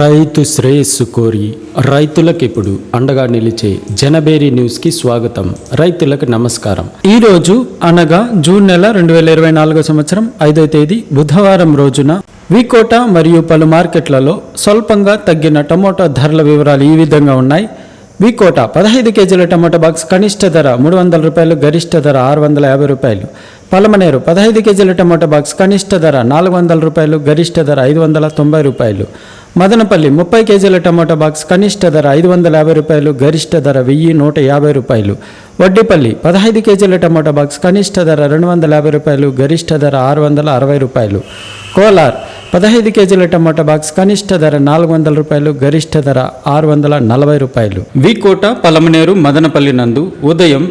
రైతు శ్రేయస్సు కోరి రైతులకు ఇప్పుడు అండగా నిలిచే జనబేరి న్యూస్కి స్వాగతం. రైతులకు నమస్కారం. ఈ రోజు అనగా జూన్ నెల రెండు వేల ఇరవై నాలుగో సంవత్సరం ఐదో తేదీ బుధవారం రోజున వికోట మరియు పలు మార్కెట్లలో స్వల్పంగా తగ్గిన టమోటా ధరల వివరాలు ఈ విధంగా ఉన్నాయి. వికోట పదహైదు కేజీల టమాటా బాక్స్ కనిష్ట ధర మూడు వందల రూపాయలు గరిష్ట ధర ఆరు వందల యాభై రూపాయలు. పలమనేరు పదహైదు కేజీల టమోటా బాక్స్ కనిష్ట ధర నాలుగు వందల రూపాయలు గరిష్ట ధర ఐదు వందల తొంభై రూపాయలు. మదనపల్లి ముప్పై కేజీల టమోటా బాక్స్ కనిష్ట ధర ఐదు వందల యాభై రూపాయలు గరిష్ట ధర వెయ్యి నూట యాభై రూపాయలు. వడ్డిపల్లి పదహైదు కేజీల టమోటా బాక్స్ కనిష్ట ధర రెండు వందల యాభై రూపాయలు గరిష్ట ధర ఆరు వందల అరవై రూపాయలు. కోలార్ పదహైదు కేజీల టమాటా బాక్స్ కనిష్ట ధర నాలుగు వందల రూపాయలు గరిష్ట ధర ఆరు వందల నలభై రూపాయలు. వికోట పలమనేరు మదనపల్లి నందు ఉదయం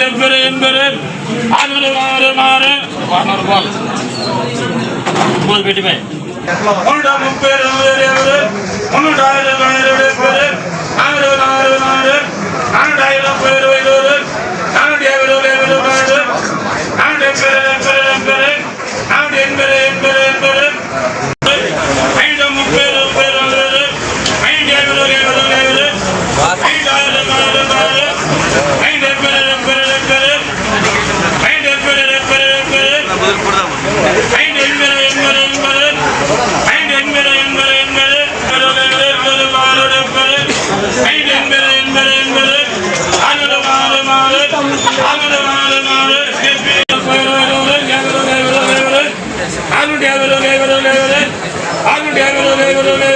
தெம்பெரு என்பது ஆறு மாறு மாறு. போது கேட்டுமே ஆயிரம் பேர் 何